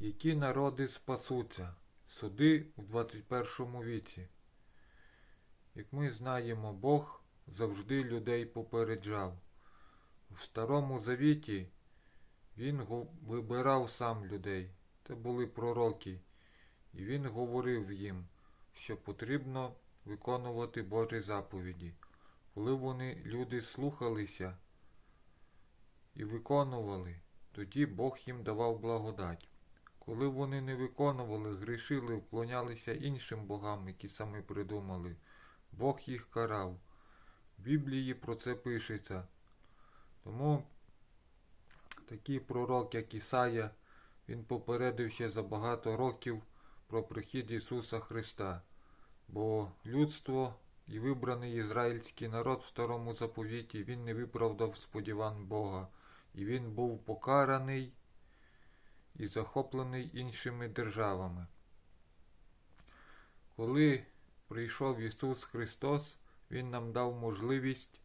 Які народи спасуться? Суди в 21 віці. Як ми знаємо, Бог завжди людей попереджав. В Старому Завіті Він вибирав сам людей. Це були пророки. І він говорив їм, що потрібно виконувати Божі заповіді. Коли вони, люди, слухалися і виконували, тоді Бог їм давав благодать. Коли вони не виконували, грішили, вклонялися іншим богам, які самі придумали, Бог їх карав. В Біблії про це пишеться. Тому такий пророк, як Ісая, він попередив ще за багато років про прихід Ісуса Христа. Бо людство і вибраний ізраїльський народ в старому заповіті він не виправдав сподівань Бога, і він був покараний і захоплений іншими державами. Коли прийшов Ісус Христос, Він нам дав можливість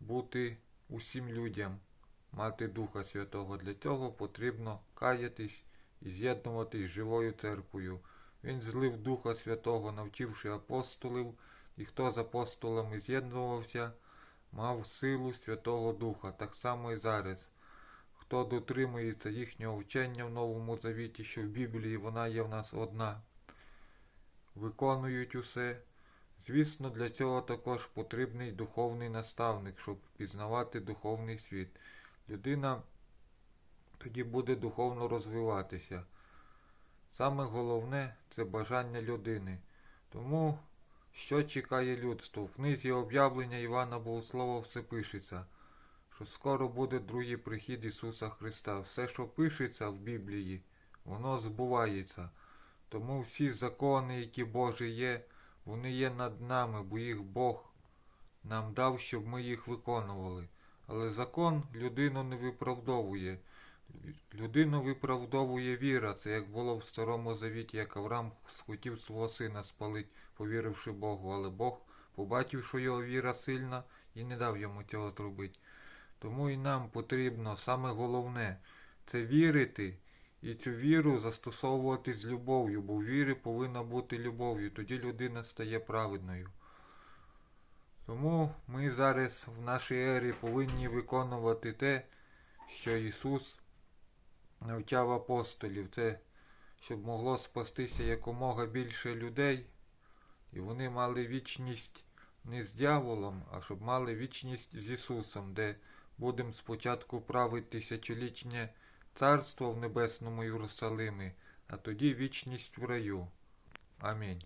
бути усім людям, мати Духа Святого. Для цього потрібно каятись і з'єднуватись з живою церквою. Він злив Духа Святого, навчивши апостолів, і хто з апостолами з'єднувався, мав силу Святого Духа, так само і зараз. Хто дотримується їхнього вчення в Новому Завіті, що в Біблії вона є в нас одна, виконують усе. Звісно, для цього також потрібний духовний наставник, щоб пізнавати духовний світ. Людина тоді буде духовно розвиватися. Саме головне це бажання людини. Тому, що чекає людство? В книзі об'явлення Івана Богослова все пишеться, що скоро буде другий прихід Ісуса Христа. Все, що пишеться в Біблії, воно збувається. Тому всі закони, які Божі є, вони є над нами, бо їх Бог нам дав, щоб ми їх виконували. Але закон людину не виправдовує. Людину виправдовує віра. Це як було в Старому Завіті, як Авраам схотів свого сина спалить, повіривши Богу. Але Бог побачив, що його віра сильна, і не дав йому цього зробити. Тому і нам потрібно саме головне це вірити і цю віру застосовувати з любов'ю, бо в вірі повинна бути любов'ю, тоді людина стає праведною. Тому ми зараз в нашій ері повинні виконувати те, що Ісус навчав апостолів. Це щоб могло спастися якомога більше людей, і вони мали вічність не з дьяволом, а щоб мали вічність з Ісусом, де будемо спочатку править тисячолітнє царство в небесному Єрусалимі, а тоді вічність в раю. Амінь.